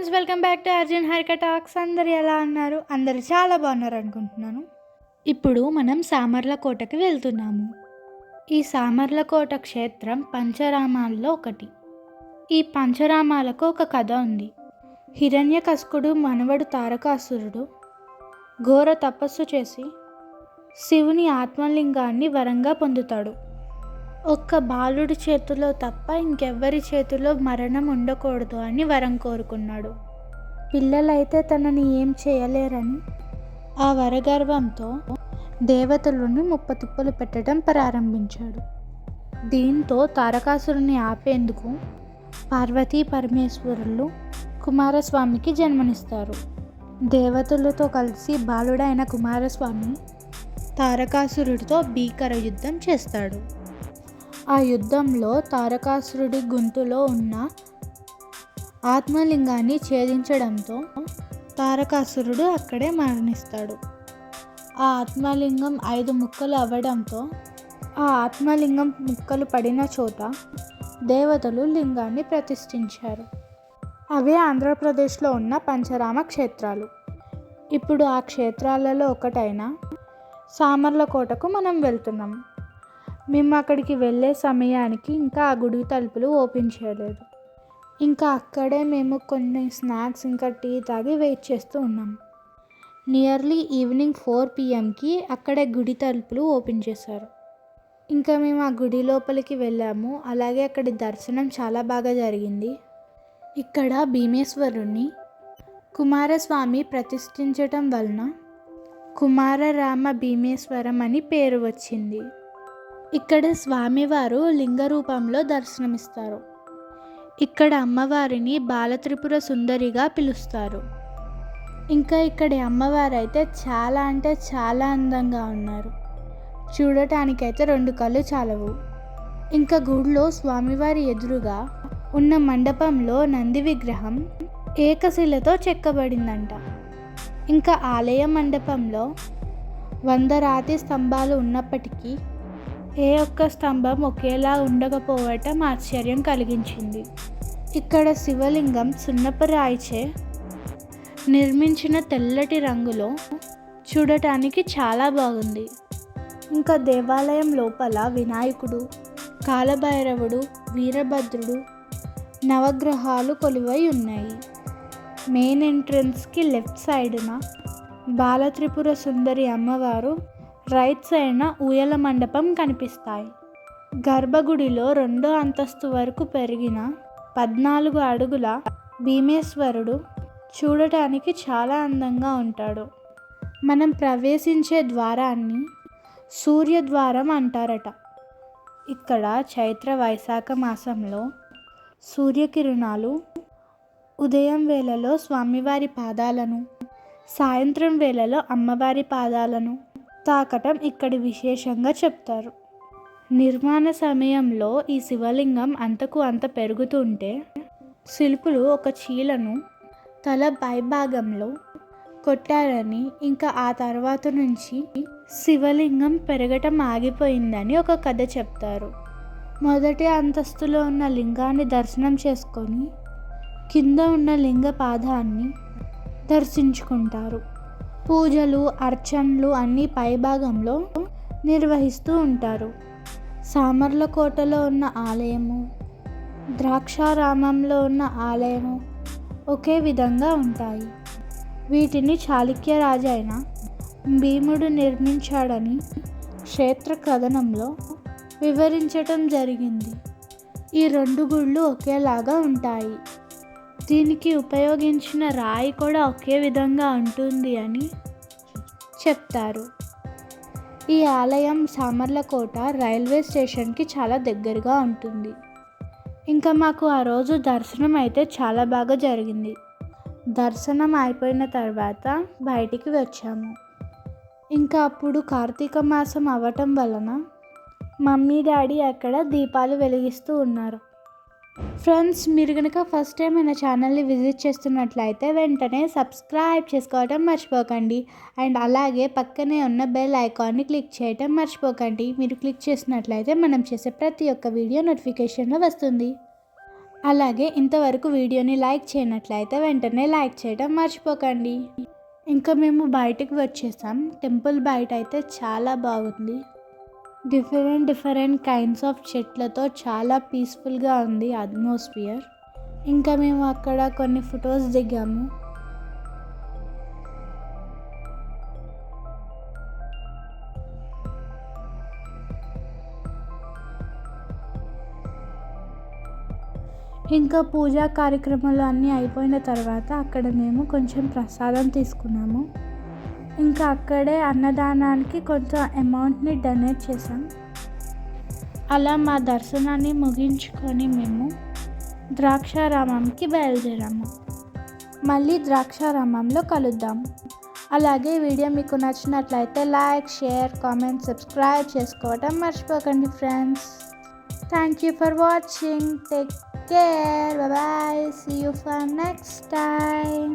Friends welcome back to Arjun Harika talks. అందరు ఎలా ఉన్నారు? అందరు చాలా బాగున్నారు అనుకుంటున్నాను. ఇప్పుడు మనం సామర్లకోటకి వెళ్తున్నాము. ఈ సామర్లకోట క్షేత్రం పంచరామాల్లో ఒకటి. ఈ పంచరామాలకు ఒక కథ ఉంది. హిరణ్యకస్కుడు మనవడు తారకాసురుడు ఘోర తపస్సు చేసి శివుని ఆత్మలింగాన్ని వరంగా పొందుతాడు. ఒక్క బాలుడి చేతిలో తప్ప ఇంకెవ్వరి చేతిలో మరణం ఉండకూడదు అని వరం కోరుకున్నాడు. పిల్లలైతే తనని ఏం చేయలేరని ఆ వరగర్వంతో దేవతలను ముప్పతిప్పలు పెట్టడం ప్రారంభించాడు. దీంతో తారకాసురుని ఆపేందుకు పార్వతీ పరమేశ్వరులు కుమారస్వామికి జన్మనిస్తారు. దేవతలతో కలిసి బాలుడైన కుమారస్వామి తారకాసురుడితో భీకర యుద్ధం చేస్తాడు. ఆ యుద్ధంలో తారకాసురుడి గొంతులో ఉన్న ఆత్మలింగాన్ని ఛేదించడంతో తారకాసురుడు అక్కడే మరణిస్తాడు. ఆ ఆత్మలింగం ఐదు ముక్కలు అవ్వడంతో ఆ ఆత్మలింగం ముక్కలు పడిన చోట దేవతలు లింగాన్ని ప్రతిష్ఠించారు. అవే ఆంధ్రప్రదేశ్లో ఉన్న పంచరామ క్షేత్రాలు. ఇప్పుడు ఆ క్షేత్రాలలో ఒకటైన సామర్లకోటకు మనం వెళ్తున్నాం. మేము అక్కడికి వెళ్ళే సమయానికి ఇంకా ఆ గుడి తలుపులు ఓపెన్ చేయలేదు. ఇంకా అక్కడే మేము కొన్ని స్నాక్స్ ఇంకా టీ తాగి వెయిట్ చేస్తూ ఉన్నాం. నియర్లీ ఈవినింగ్ ఫోర్ పిఎంకి అక్కడే గుడి తలుపులు ఓపెన్ చేశారు. ఇంకా మేము ఆ గుడి లోపలికి వెళ్ళాము. అలాగే అక్కడి దర్శనం చాలా బాగా జరిగింది. ఇక్కడ భీమేశ్వరుణ్ణి కుమారస్వామి ప్రతిష్ఠించటం వలన కుమారరామ భీమేశ్వరం అని పేరు వచ్చింది. ఇక్కడ స్వామివారు లింగ రూపంలో దర్శనమిస్తారు. ఇక్కడ అమ్మవారిని బాలత్రిపుర సుందరిగా పిలుస్తారు. ఇంకా ఇక్కడి అమ్మవారు అయితే చాలా అంటే చాలా అందంగా ఉన్నారు. చూడటానికైతే రెండు కళ్ళు చాలవు. ఇంకా గుడిలో స్వామివారి ఎదురుగా ఉన్న మండపంలో నంది విగ్రహం ఏకశిలతో చెక్కబడిందంట. ఇంకా ఆలయ మండపంలో వంద రాతి స్తంభాలు ఉన్నప్పటికీ ఏ ఒక్క స్తంభం ఒకేలా ఉండకపోవటం ఆశ్చర్యం కలిగించింది. ఇక్కడ శివలింగం సున్నపరాయిచే నిర్మించిన తెల్లటి రంగులో చూడటానికి చాలా బాగుంది. ఇంకా దేవాలయం లోపల వినాయకుడు కాలభైరవుడు వీరభద్రుడు నవగ్రహాలు కొలువై ఉన్నాయి. మెయిన్ ఎంట్రన్స్కి లెఫ్ట్ సైడ్న బాలత్రిపుర సుందరి అమ్మవారు రైట్ సైడ్న ఊయల మండపం కనిపిస్తాయి. గర్భగుడిలో రెండో అంతస్తు వరకు పెరిగిన పద్నాలుగు అడుగుల భీమేశ్వరుడు చూడటానికి చాలా అందంగా ఉంటాడు. మనం ప్రవేశించే ద్వారాన్ని సూర్యద్వారం అంటారట. ఇక్కడ చైత్ర వైశాఖ మాసంలో సూర్యకిరణాలు ఉదయం వేళలో స్వామివారి పాదాలను సాయంత్రం వేళలో అమ్మవారి పాదాలను తాకటం ఇక్కడి విశేషంగా చెప్తారు. నిర్మాణ సమయంలో ఈ శివలింగం అంతకు అంత పెరుగుతుంటే శిల్పులు ఒక చీలను తల పైభాగంలో కొట్టారని ఇంకా ఆ తర్వాత నుంచి శివలింగం పెరగటం ఆగిపోయిందని ఒక కథ చెప్తారు. మొదటి అంతస్తులో ఉన్న లింగాన్ని దర్శనం చేసుకొని కింద ఉన్న లింగ పాదాన్ని దర్శించుకుంటారు. పూజలు అర్చనలు అన్నీ పైభాగంలో నిర్వహిస్తూ ఉంటారు. సామర్లకోటలో ఉన్న ఆలయము ద్రాక్షారామంలో ఉన్న ఆలయము ఒకే విధంగా ఉంటాయి. వీటిని చాళుక్య రాజైన భీముడు నిర్మించాడని క్షేత్ర కథనంలో వివరించటం జరిగింది. ఈ రెండు గుళ్ళు ఒకేలాగా ఉంటాయి. దీనికి ఉపయోగించిన రాయి కూడా ఒకే విధంగా ఉంటుంది అని చెప్తారు. ఈ ఆలయం సామర్లకోట రైల్వే స్టేషన్కి చాలా దగ్గరగా ఉంటుంది. ఇంకా మాకు ఆ రోజు దర్శనం అయితే చాలా బాగా జరిగింది. దర్శనం అయిపోయిన తర్వాత బయటికి వచ్చాము. ఇంకా అప్పుడు కార్తీక మాసం అవ్వటం వలన మమ్మీ డాడీ అక్కడ దీపాలు వెలిగిస్తూ ఉన్నారు. ఫ్రెండ్స్ మీరు కనుక ఫస్ట్ టైం మన ఛానల్ని విజిట్ చేస్తున్నట్లయితే వెంటనే సబ్స్క్రైబ్ చేసుకోవడం మర్చిపోకండి. అండ్ అలాగే పక్కనే ఉన్న బెల్ ఐకాన్ని క్లిక్ చేయడం మర్చిపోకండి. మీరు క్లిక్ చేసినట్లయితే మనం చేసే ప్రతి ఒక్క వీడియో నోటిఫికేషన్లో వస్తుంది. అలాగే ఇంతవరకు వీడియోని లైక్ చేయనట్లయితే వెంటనే లైక్ చేయడం మర్చిపోకండి. ఇంకా మేము బయటకు వచ్చేసాం. టెంపుల్ బయట అయితే చాలా బాగుంది. డిఫరెంట్ డిఫరెంట్ కైండ్స్ ఆఫ్ చెట్లతో చాలా పీస్ఫుల్గా ఉంది అట్మాస్ఫియర్ ఇంకా మేము అక్కడ కొన్ని ఫొటోస్ దిగాము. ఇంకా పూజా కార్యక్రమాలు అన్నీ అయిపోయిన తర్వాత అక్కడ మేము కొంచెం ప్రసాదం తీసుకున్నాము. ఇంకా అక్కడే అన్నదానానికి కొంచెం అమౌంట్ని డొనేట్ చేసాం అలా మా దర్శనాన్ని ముగించుకొని మేము ద్రాక్షారామంకి బయలుదేరాము. మళ్ళీ ద్రాక్షారామంలో కలుద్దాం. అలాగే వీడియో మీకు నచ్చినట్లయితే లైక్ షేర్ కామెంట్ సబ్స్క్రైబ్ చేసుకోవటం మర్చిపోకండి friends. Thank you for watching. Take care. Bye see you for next time